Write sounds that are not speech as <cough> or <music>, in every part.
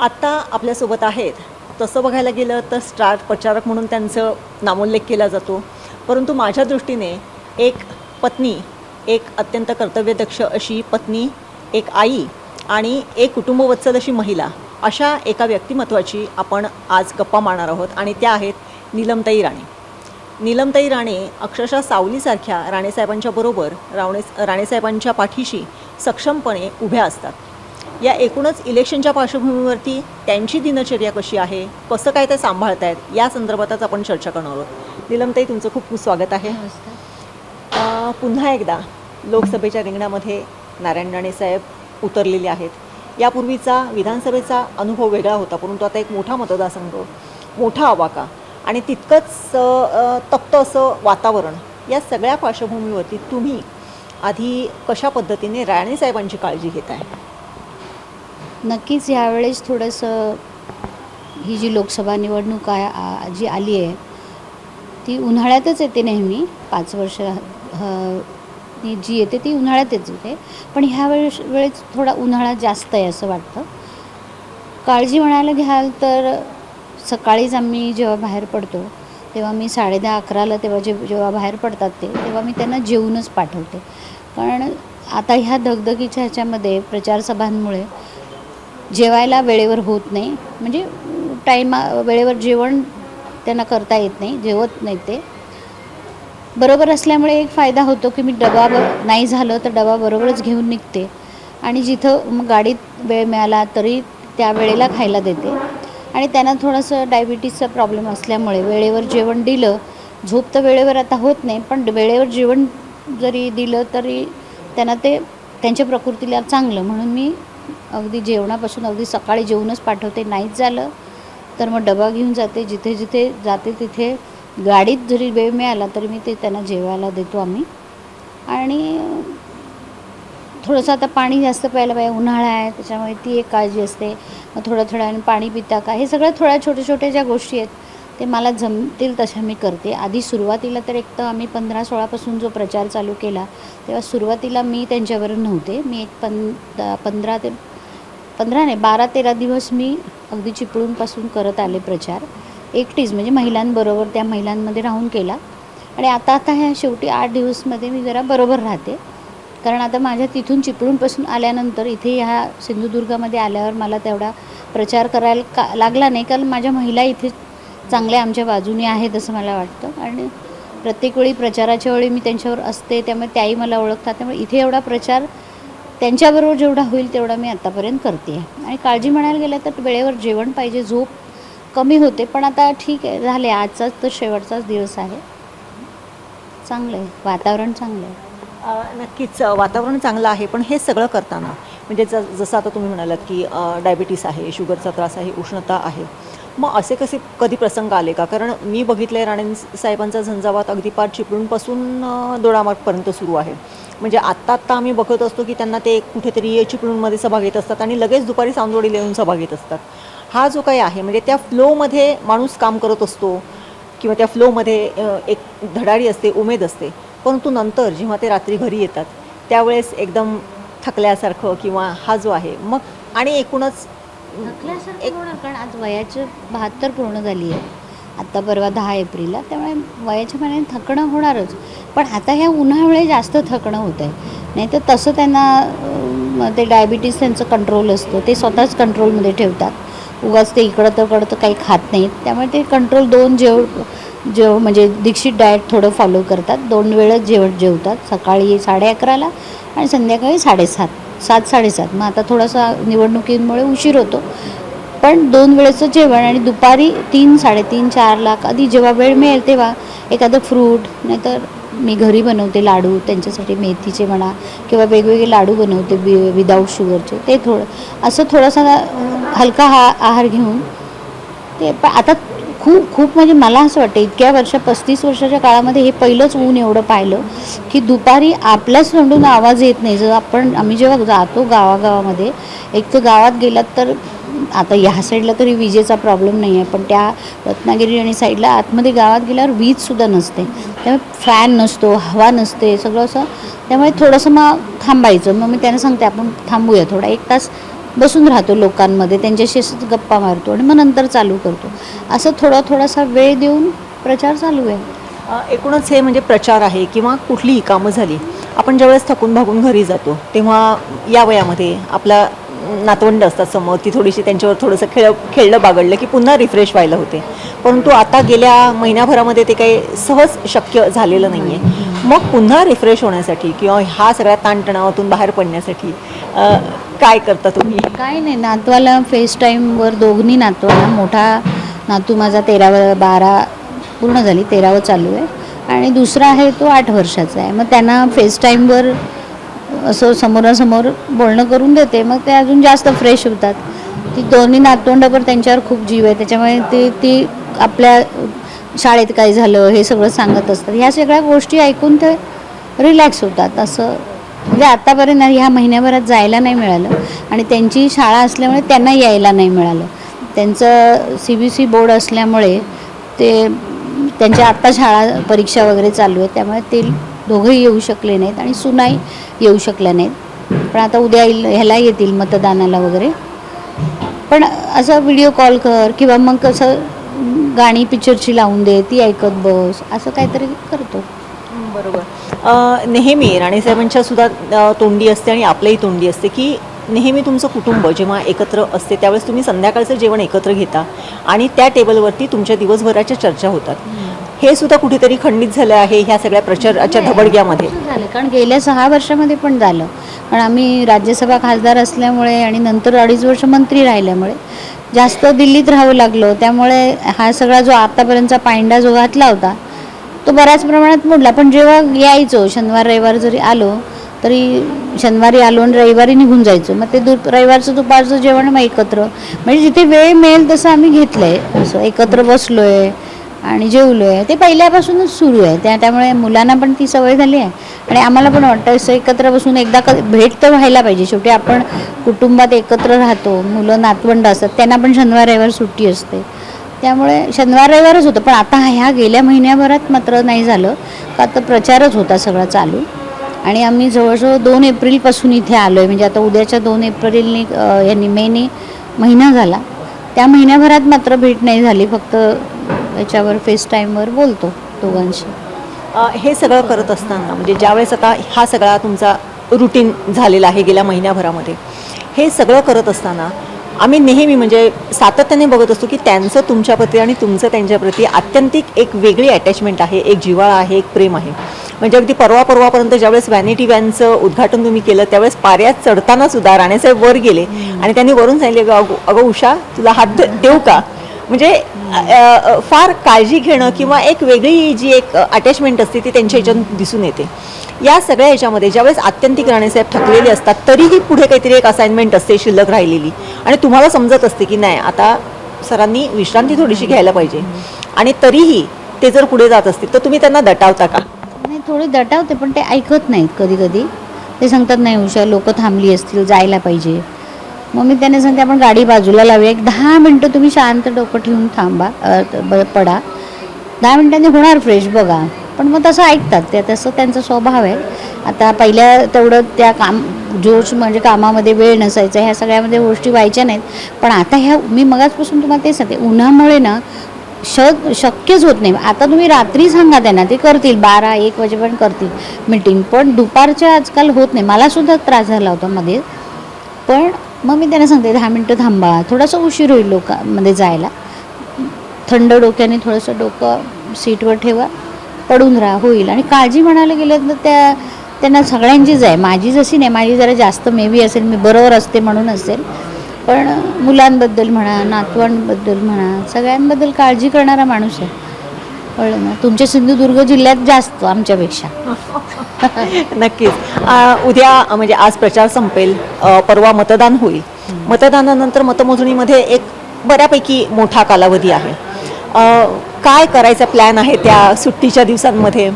आत्ता आपल्यासोबत आहेत. तसं बघायला गेलं तर स्टार प्रचारक म्हणून त्यांचं नामोल्लेख केला जातो. परंतु माझ्या दृष्टीने एक पत्नी एक अत्यंत कर्तव्यदक्ष अशी पत्नी एक आई आणि एक कुटुंबवत्सल अशी महिला अशा एका व्यक्तिमत्वाची आपण आज गप्पा मारणार आहोत आणि त्या आहेत नीलमताई राणे. नीलमताई राणे अक्षरशः सावलीसारख्या राणेसाहेबांच्या बरोबर रावणे राणेसाहेबांच्या पाठीशी सक्षमपणे उभ्या असतात. या एकूणच इलेक्शनच्या पार्श्वभूमीवरती त्यांची दिनचर्या कशी आहे? कसं काय ते सांभाळत आहेत या संदर्भातच आपण चर्चा करणार आहोत. नीलमताई तुमचं खूप खूप स्वागत आहे. पुन्हा एकदा लोकसभेच्या रिंगणामध्ये नारायण राणे साहेब उतरलेले आहेत. यापूर्वीचा विधानसभेचा अनुभव वेगळा होता परंतु आता एक मोठा मतदारसंघ मोठा आवाका आणि तितकंच तप्त असं वातावरण या सगळ्या पार्श्वभूमीवरती तुम्ही आधी कशा पद्धतीने राणे साहेबांची काळजी घेत आहे नक्कीच यावेळेस थोडंसं ही जी लोकसभा निवडणूक आहे आ- जी आली आहे ती उन्हाळ्यातच येते नेहमी. पाच वर्ष ह- जी येते ती उन्हाळ्यातच येते. पण ह्या वेळेस वेळेस थोडा उन्हाळा जास्त आहे असं वाटतं. काळजी म्हणायला घ्याल तर सकाळीच आम्ही जेव्हा बाहेर पडतो तेव्हा मी साडेदहा अकराला तेव्हा जे जेव्हा बाहेर पडतात ते तेव्हा मी त्यांना जेवूनच पाठवते. कारण आता ह्या धगधगीच्या ह्याच्यामध्ये प्रचारसभांमुळे जेवायला वेळेवर होत नाही. म्हणजे टाईमा वेळेवर जेवण त्यांना करता येत नाही जेवत नाही ते. बरोबर असल्यामुळे एक फायदा होतो की मी डबा ब नाही झालं तर डबा बरोबरच घेऊन निघते. आणि जिथं मग गाडीत वेळ मिळाला तरी त्या वेळेला खायला देते. आणि त्यांना थोडंसं डायबिटीजचा प्रॉब्लेम असल्यामुळे वेळेवर जेवण दिलं. झोप तर वेळेवर आता होत नाही पण वेळेवर जेवण जरी दिलं तरी त्यांना ते त्यांच्या प्रकृतीला चांगलं. म्हणून मी अगदी जेवणापासून अगदी सकाळी जेवूनच पाठवते. नाहीच झालं तर मग डबा घेऊन जाते. जिथे जिथे जाते तिथे गाडीत जरी वेळ मिळाला तरी मी ते त्यांना जेवायला देतो आम्ही. आणि थोडंसं आता पाणी जास्त प्यायला पाहिजे. उन्हाळा आहे त्याच्यामुळे ती एक काळजी असते. मग थोडं थोडं आणि पाणी पिता का? हे सगळ्या थोड्या छोट्या छोट्या ज्या गोष्टी आहेत ते मला जमतील तशा मी करते. आधी सुरुवातीला तर एक तर आम्ही पंधरा सोळापासून जो प्रचार चालू केला तेव्हा सुरुवातीला मी त्यांच्यावर नव्हते. मी एक पं पंधरा ते पंधरा नाही बारा तेरा दिवस मी अगदी चिपळूणपासून करत आले प्रचार. एकटीच म्हणजे महिलांबरोबर त्या महिलांमध्ये राहून केला. आणि आता आता ह्या शेवटी आठ दिवसमध्ये मी जरा बरोबर राहते. कारण आता माझ्या तिथून चिपळूणपासून आल्यानंतर इथे ह्या सिंधुदुर्गामध्ये आल्यावर मला तेवढा प्रचार करायला का लागला नाही. कारण माझ्या महिला इथे चांगल्या आमच्या बाजूने आहेत असं मला वाटतं. आणि प्रत्येक वेळी प्रचाराच्या वेळी मी त्यांच्यावर असते त्यामुळे त्याही मला ओळखतात. त्यामुळे इथे एवढा प्रचार त्यांच्याबरोबर जेवढा होईल तेवढा मी आत्तापर्यंत करते. आहे आणि काळजी म्हणायला गेलं तर वेळेवर जेवण पाहिजे झोप कमी होते. पण आता ठीक आहे झाले. आजचाच तर शेवटचाच दिवस आहे. चांगलं आहे वातावरण चांगलं आहे. नक्कीच. वातावरण चांगलं आहे पण हे सगळं करताना म्हणजे ज जसं आता तुम्ही म्हणालात की डायबिटीस आहे शुगरचा त्रास आहे उष्णता आहे. मग असे कसे कधी प्रसंग आले का? कारण मी बघितलं आहे राणे साहेबांचा झंझावात अगदी पार चिपळूणपासून दोडामार्गपर्यंत सुरू आहे. म्हणजे आत्ता आत्ता आम्ही बघत असतो की त्यांना ते कुठेतरी चिपळूणमध्ये सभा घेत असतात आणि लगेच दुपारी चांदोडीला येऊन सभा घेत असतात. हा जो काही आहे म्हणजे त्या फ्लोमध्ये माणूस काम करत असतो किंवा त्या फ्लोमध्ये एक धडाडी असते उमेद असते. परंतु नंतर जेव्हा ते रात्री घरी येतात त्यावेळेस एकदम थकल्यासारखं किंवा हा जो आहे मग आणि एकूणच एक कारण आज वयाची बहात्तर पूर्ण झाली आहे. आत्ता परवा दहा एप्रिलला त्यामुळे वयाच्या मानाने थकणं होणारच. पण आता ह्या उन्हामुळे जास्त थकणं होतं आहे. नाही तर तसं त्यांना ते डायबिटीस त्यांचं कंट्रोल असतं. ते स्वतःच कंट्रोलमध्ये ठेवतात. उगाच ते इकडं तिकडं तर काही खात नाहीत. त्यामुळे ते कंट्रोल दोन जेव जेव म्हणजे दीक्षित डाएट थोडं फॉलो करतात. दोन वेळच जेवण जेवतात. सकाळी साडे अकराला आणि संध्याकाळी साडेसात. सात साडेसात. मग आता थोडासा निवडणुकीमुळे उशीर होतो. पण दोन वेळेचं जेवण आणि दुपारी तीन साडेतीन चारला कधी जेव्हा वेळ मिळेल तेव्हा एखादं फ्रूट नाहीतर मी घरी बनवते लाडू त्यांच्यासाठी मेथीचे म्हणा किंवा वेगवेगळे लाडू बनवते वि विदाऊट शुगरचे ते थोडं असं थोडासा हलका हा आहार घेऊन ते पण आता खूप खूप म्हणजे मला असं वाटतं इतक्या वर्षा पस्तीस वर्षाच्या काळामध्ये हे पहिलंच ऊन एवढं पाहिलं की दुपारी आपल्याच तोंडून आवाज येत नाही. जर आपण आम्ही जेव्हा जातो गावागावामध्ये एक तर गावात गेलात तर आता ह्या साईडला तरी विजेचा प्रॉब्लेम नाही आहे पण त्या रत्नागिरी आणि साईडला आतमध्ये गावात गेल्यावर वीजसुद्धा नसते. त्यामुळे फॅन नसतो हवा नसते सगळं असं. त्यामुळे थोडंसं मग थांबायचं. मग मी त्यांना सांगते आपण थांबूया थोडा एक तास बसून राहतो लोकांमध्ये त्यांच्याशी असंच गप्पा मारतो आणि मग नंतर चालू करतो. असं थोडा थोडासा वेळ देऊन प्रचार चालू आहे. एकूणच हे म्हणजे प्रचार आहे किंवा कुठलीही कामं झाली आपण ज्यावेळेस थकून भागून घरी जातो तेव्हा या वयामध्ये आपला नातवंड असतात समोर ती थोडीशी त्यांच्यावर थोडंसं खेळ खेळलं बागडलं की पुन्हा रिफ्रेश व्हायला होते. परंतु आता गेल्या महिन्याभरामध्ये ते काही सहज शक्य झालेलं नाही आहे मग पुन्हा रिफ्रेश होण्यासाठी किंवा ह्या सगळ्या ताणतणावातून बाहेर पडण्यासाठी काय करता तुम्ही? काय नाही नातवाला फेस टाईमवर दोघनी नातवाला मोठा नातू माझा तेराव बारा पूर्ण झाली तेरावं चालू आहे. आणि दुसरा आहे तो आठ वर्षाचा आहे. मग त्यांना फेस टाईमवर असं समोरासमोर बोलणं करून देते. मग ते अजून जास्त फ्रेश होतात. ती दोन्ही नातवंडावर त्यांच्यावर खूप जीव आहे. त्याच्यामुळे ते ती आपल्या शाळेत काय झालं हे सगळं सांगत असतात. ह्या सगळ्या गोष्टी ऐकून ते रिलॅक्स होतात. असं म्हणजे आत्तापर्यंत ह्या महिन्याभरात जायला नाही मिळालं आणि त्यांची शाळा असल्यामुळे त्यांना यायला नाही मिळालं. त्यांचं सी बी सी बोर्ड असल्यामुळे ते त्यांच्या आत्ता शाळा परीक्षा वगैरे चालू आहे त्यामुळे ते दोघंही येऊ शकले नाहीत आणि सुनाई येऊ शकल्या नाहीत. पण आता उद्या येईल ह्याला येतील मतदानाला वगैरे. पण असं व्हिडिओ कॉल कर किंवा मग कसं गाणी पिक्चरची लावून दे ती ऐकत बस असं काहीतरी करतो. बरोबर. नेहमी राणेसाहेबांच्या सुद्धा तोंडी असते आणि आपल्याही तोंडी असते की नेहमी तुमचं कुटुंब जेव्हा एकत्र असते त्यावेळेस तुम्ही संध्याकाळचं जेवण एकत्र घेता आणि त्या टेबलवरती तुमच्या दिवसभराच्या चर्चा होतात. हे सुद्धा कुठेतरी खंडित झालं आहे ह्या सगळ्या प्रचाराच्या धबडग्यामध्ये. झालं कारण गेल्या सहा वर्षामध्ये पण झालं. पण आम्ही राज्यसभा खासदार असल्यामुळे आणि नंतर अडीच वर्ष मंत्री राहिल्यामुळे जास्त दिल्लीत राहू लागलो. त्यामुळे हा सगळा जो आतापर्यंतचा पायंडा जो घातला होता तो बऱ्याच प्रमाणात मोडला. पण जेव्हा यायचो शनिवार रविवार जरी आलो तरी शनिवारी आलो आणि रविवारी निघून जायचो. मग ते दु रविवारचं दुपारचं जेवण मग एकत्र. म्हणजे जिथे वेळ मिळेल तसं आम्ही घेतलं आहे असं एकत्र बसलो आहे आणि जेवलो आहे ते पहिल्यापासूनच सुरू आहे. त्या त्यामुळे मुलांना पण ती सवय झाली आहे. आणि आम्हाला पण वाटतं असं एकत्र बसून एकदा क भेट तर व्हायला पाहिजे. शेवटी आपण कुटुंबात एकत्र राहतो. मुलं नातवंड असतात. त्यांना पण शनिवार रविवार सुट्टी असते. त्यामुळे शनिवार रविवारच होतं. पण आता ह्या गेल्या महिन्याभरात मात्र नाही झालं. का तर प्रचारच होता सगळा चालू. आणि आम्ही जवळजवळ दोन एप्रिलपासून इथे आलो आहे म्हणजे आता उद्याच्या दोन एप्रिलनी यांनी मेने महिना झाला. त्या महिन्याभरात मात्र भेट नाही झाली. फक्त याच्यावर फेस टाईमवर बोलतो दोघांशी. अ, हे सगळं करत असताना म्हणजे ज्यावेळेस आता हा सगळा तुमचा रुटीन झालेला आहे गेल्या महिन्याभरामध्ये हे सगळं करत असताना आम्ही नेहमी म्हणजे सातत्याने बघत असतो की त्यांचं तुमच्याप्रती आणि तुमचं त्यांच्याप्रती आत्यंतिक एक वेगळी अटॅचमेंट आहे एक जिव्हाळा आहे एक प्रेम आहे. म्हणजे अगदी परवा परवापर्यंत ज्यावेळेस व्हॅनिटी व्हॅनचं उद्घाटन तुम्ही केलं त्यावेळेस पाऱ्यात चढताना सुद्धा राणेसाहेब वर गेले आणि त्यांनी वरून सांगितले अगं अगं उषा तुला हात दे- देऊ का? म्हणजे फार काळजी घेणं किंवा एक वेगळी जी एक अटॅचमेंट असते ती त्यांच्या ह्याच्यात दिसून येते. या सगळ्या ह्याच्यामध्ये ज्यावेळेस आत्यंतिक राणेसाहेब थकलेले असतात तरीही पुढे काहीतरी एक असाइनमेंट असते शिल्लक राहिलेली. आणि तुम्हाला समजत असते की नाही आता सरांनी विश्रांती थोडीशी घ्यायला पाहिजे. आणि तरीही ते जर पुढे जात असतील तर तुम्ही त्यांना दटावता का? नाही थोडी दटावते पण ते ऐकत नाहीत कधी कधी. ते सांगतात नाही हुशार लोक थांबली असतील जायला पाहिजे. मग मी त्यांना सांगते आपण गाडी बाजूला लावूया. एक दहा मिनटं तुम्ही शांत डोकं ठेवून थांबा. ब- पडा. दहा मिनटांनी होणार फ्रेश बघा. पण मग तसं ऐकतात ते. तसं त्यांचा स्वभाव आहे. आता पहिल्या तेवढं त्या काम जोश म्हणजे कामामध्ये वेळ नसायचा. ह्या सगळ्यामध्ये गोष्टी व्हायच्या नाहीत. पण आता ह्या मी मगाचपासून तुम्हाला ते सांगते. उन्हामुळे ना श शक्यच होत नाही. आता तुम्ही रात्री सांगा त्यांना. ते करतील. बारा एक वाजेपर्यंत करतील. मीटिंग. पण दुपारच्या आजकाल होत नाही. मलासुद्धा त्रास झाला होता मध्ये. पण मग मी त्यांना सांगते दहा मिनटं थांबा. थोडासा उशीर होईल लोकांमध्ये जायला. थंड डोक्याने थोडंसं डोकं सीटवर ठेवा. पडून राहा होईल. आणि काळजी म्हणायला गेलं तर त्या त्यांना सगळ्यांचीच आहे. माझी जशी नाही माझी जरा जास्त मेबी असेल मी बरोबर असते म्हणून असेल. पण मुलांबद्दल म्हणा नातवांबद्दल म्हणा सगळ्यांबद्दल काळजी करणारा माणूस आहे. कळलं ना तुमच्या सिंधुदुर्ग जिल्ह्यात जास्त आमच्यापेक्षा. <laughs> नक्कीच. आ, उद्या म्हणजे आज प्रचार संपेल. अ, परवा मतदान होईल. मतदानानंतर मतमोजणीमध्ये एक बऱ्यापैकी मोठा कालावधी आहे. अ, काय करायचा प्लॅन आहे त्या सुट्टीच्या दिवसांमध्ये?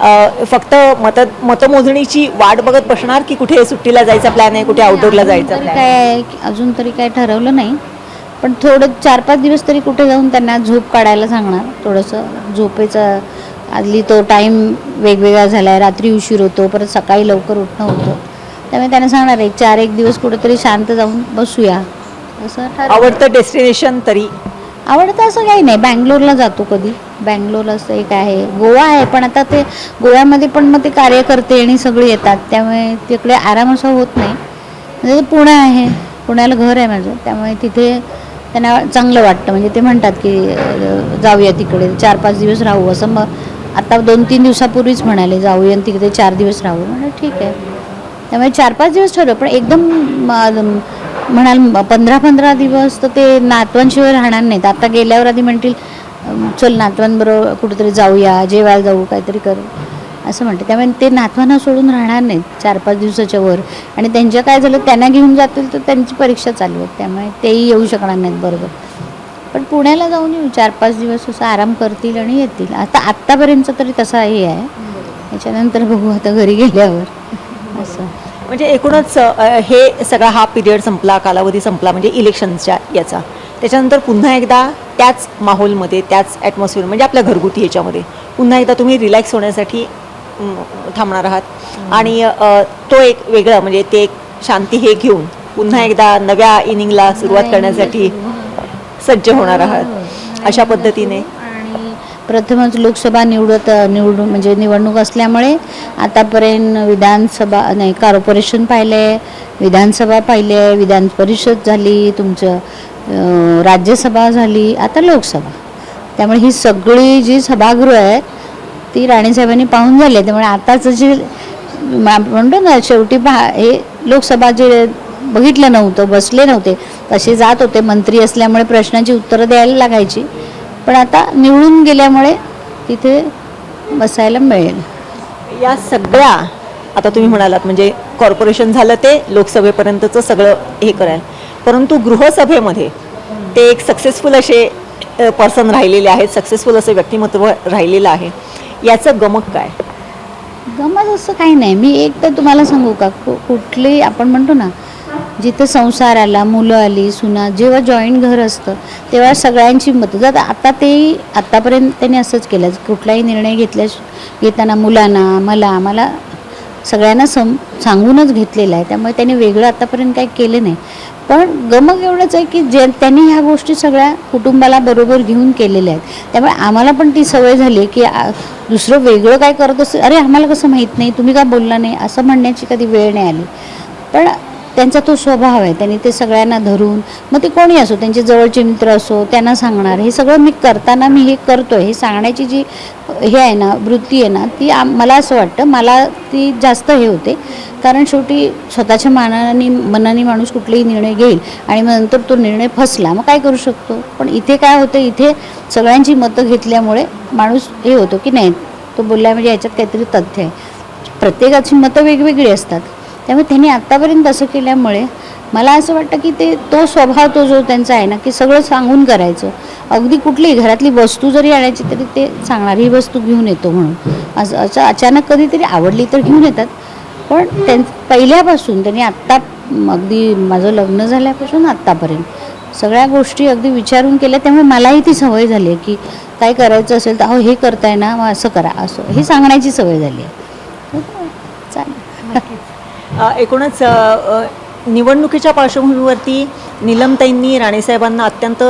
अ, फक्त मत मतमोजणीची वाट बघत बसणार की कुठे सुट्टीला जायचा प्लॅन आहे कुठे आउटडोअरला जायचा तरी काय आहे? अजून तरी काय ठरवलं नाही. पण थोडं चार पाच दिवस तरी कुठे जाऊन त्यांना झोप काढायला सांगणार. थोडंसं झोपेचं आधली तो टाईम वेगवेगळा झाला आहे रात्री उशीर होतो परत सकाळी लवकर उठणं होतं. त्यामुळे त्यांना सांगणार एक चार एक दिवस कुठेतरी शांत जाऊन बसूया. असं. आवडतं डेस्टिनेशन तरी? आवडतं असं काही नाही. बँगलोरला जातो कधी. बँगलोर असं एक आहे. गोवा आहे पण आता ते गोव्यामध्ये पण मग ते कार्यकर्ते आणि सगळे येतात. त्यामुळे तिकडे आराम असा होत नाही. म्हणजे पुणे आहे. पुण्याला घर आहे माझं. त्यामुळे तिथे त्यांना चांगलं वाटतं. म्हणजे ते म्हणतात की जाऊया तिकडे चार पाच दिवस राहू असं. मग आता दोन तीन दिवसापूर्वीच म्हणाले जाऊया आणि तिकडे चार दिवस राहू. म्हणजे ठीक आहे. त्यामुळे चार पाच दिवस ठरवलं पण एकदम म्हणाल पंधरा पंधरा दिवस तर ते नातवांशिवाय राहणार नाहीत. आता गेल्यावर आधी म्हणतील चल नातवांबरोबर कुठेतरी जाऊया जेवायला जाऊ काहीतरी करू. असं म्हणते त्यामुळे ते नातवांना सोडून राहणार नाहीत चार पाच दिवसाच्या वर. आणि त्यांच्या काय झालं त्यांना घेऊन जातील तर त्यांची परीक्षा चालू आहे त्यामुळे तेही येऊ शकणार नाहीत बरोबर. पण पुण्याला जाऊन येऊ. चार पाच दिवस असं आराम करतील आणि येतील. आता आत्तापर्यंत तरी तसा हे आहे. त्याच्यानंतर बघू आता घरी गेल्यावर. असं. म्हणजे एकूणच हे सगळा हा पिरियड संपला कालावधी संपला म्हणजे इलेक्शनच्या याचा. त्याच्यानंतर पुन्हा एकदा त्याच माहोलमध्ये त्याच ॲटमॉस्फिअर म्हणजे आपल्या घरगुती याच्यामध्ये पुन्हा एकदा तुम्ही रिलॅक्स होण्यासाठी थांबणार आहात. आणि तो एक वेगळं म्हणजे ते एक शांती हे घेऊन पुन्हा एकदा नव्या इनिंगला सुरुवात करण्यासाठी सज्ज होणार आहात. अशा पद्धतीने आणि प्रथमच लोकसभा निवडत निवडून म्हणजे निवडणूक असल्यामुळे आतापर्यंत विधानसभा नाही कॉर्पोरेशन पाहिले विधानसभा पाहिले विधान परिषद झाली तुमचं राज्यसभा झाली आता लोकसभा. त्यामुळे ही सगळी जी सभागृह आहे ती राणेसाहेबांनी पाहून झाली. आहे. त्यामुळे आताच जे म्हणतो ना शेवटी पहा हे लोकसभा जे बघितलं नव्हतं बसले नव्हते तसे जात होते. मंत्री असल्यामुळे प्रश्नांची उत्तरं द्यायला लागायची. पण आता निवडून गेल्यामुळे तिथे बसायला मिळेल. या सगळ्या आता तुम्ही म्हणालात म्हणजे कॉर्पोरेशन झालं ते लोकसभेपर्यंतचं सगळं हे करायला. परंतु गृहसभेमध्ये ते एक सक्सेसफुल असे पर्सन राहिलेले आहेत सक्सेसफुल असं व्यक्तिमत्व राहिलेलं आहे. याचं गमक काय? गमत असं काही नाही. मी एक तर तुम्हाला सांगू का कु- कुठली आपण म्हणतो ना जिथं संसार आला मुलं आली सुना जेव्हा जॉईंट घर असतं तेव्हा सगळ्यांची मतं जर आता ते आत्तापर्यंत त्यांनी असंच केलं. कुठलाही निर्णय घेतल्या घेताना मुलांना मला आम्हाला सगळ्यांना सम सांगूनच घेतलेलं आहे. त्यामुळे त्यांनी वेगळं आतापर्यंत काही केलं नाही. पण गमक एवढंच आहे की जे त्यांनी ह्या गोष्टी सगळ्या कुटुंबाला बरोबर घेऊन केलेल्या आहेत. त्यामुळे आम्हाला पण ती सवय झाली आहे की दुसरं वेगळं काय करत असेल अरे आम्हाला कसं माहीत नाही? तुम्ही का बोलला नाही? असं म्हणण्याची कधी वेळ नाही आली. पण त्यांचा तो स्वभाव आहे. त्यांनी ते सगळ्यांना धरून मग ते कोणी असो त्यांचे जवळचे मित्र असो त्यांना सांगणार हे सगळं मी करताना मी हे करतो हे सांगण्याची जी हे आहे ना वृत्ती आहे ना ती आ मला असं वाटतं मला ती जास्त हे होते. कारण शेवटी स्वतःच्या मानाने मनाने माणूस कुठलेही निर्णय घेईल आणि मग नंतर तो निर्णय फसला मग काय करू शकतो? पण इथे काय होतं इथे सगळ्यांची मतं घेतल्यामुळे माणूस हे होतो की नाही? तो बोलला म्हणजे याच्यात काहीतरी तथ्य आहे. प्रत्येकाची मतं वेगवेगळी असतात. त्यामुळे त्यांनी आत्तापर्यंत असं केल्यामुळे मला असं वाटतं की ते तो स्वभाव तो जो त्यांचा आहे ना की सगळं सांगून करायचं. अगदी कुठलीही घरातली वस्तू जरी आणायची तरी ते सांगणार ही वस्तू घेऊन येतो म्हणून. असं असं अचानक कधीतरी आवडली तर घेऊन येतात. पण त्यां पहिल्यापासून त्यांनी आत्ता अगदी माझं लग्न झाल्यापासून आत्तापर्यंत सगळ्या गोष्टी अगदी विचारून केल्या. त्यामुळे मलाही ती सवय झाली आहे की काय करायचं असेल तर अहो हे करताय ना मग असं करा असं. हे सांगण्याची सवय झाली आहे. एकूणच निवडणुकीच्या पार्श्वभूमीवरती निलमताईंनी राणेसाहेबांना अत्यंत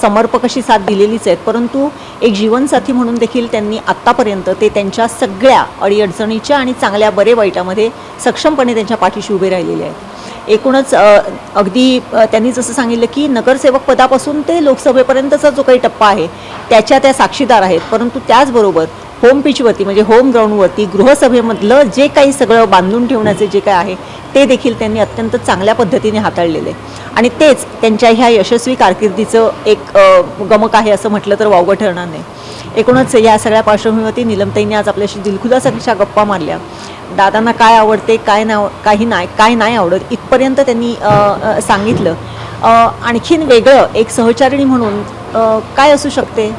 समर्पक अशी साथ दिलेलीच आहेत परंतु एक जीवनसाथी म्हणून देखील त्यांनी आत्तापर्यंत ते त्यांच्या सगळ्या अडीअडचणीच्या आणि चांगल्या बरे वाईटामध्ये सक्षमपणे त्यांच्या पाठीशी उभे राहिलेले आहेत. एकूणच अगदी त्यांनी जसं सांगितलं की नगरसेवक पदापासून ते लोकसभेपर्यंतचा जो काही टप्पा आहे त्याच्या त्या साक्षीदार आहेत. परंतु त्याचबरोबर होम पिचवरती म्हणजे होम ग्राउंडवरती गृहसभेमधलं जे काही सगळं बांधून ठेवण्याचे जे काय आहे ते देखील त्यांनी अत्यंत चांगल्या पद्धतीने हाताळलेले आणि तेच त्यांच्या ह्या यशस्वी कारकिर्दीचं एक गमक आहे असं म्हटलं तर वावगं ठरणार नाही. एकूणच या सगळ्या पार्श्वभूमीवरती निलमताईंनी आज आपल्याशी दिलखुलास अशा गप्पा मारल्या. दादांना काय आवडते काय ना काही नाही काय नाही आवडत इथपर्यंत त्यांनी सांगितलं. आणखीन वेगळं एक सहचारिणी म्हणून काय असू शकते?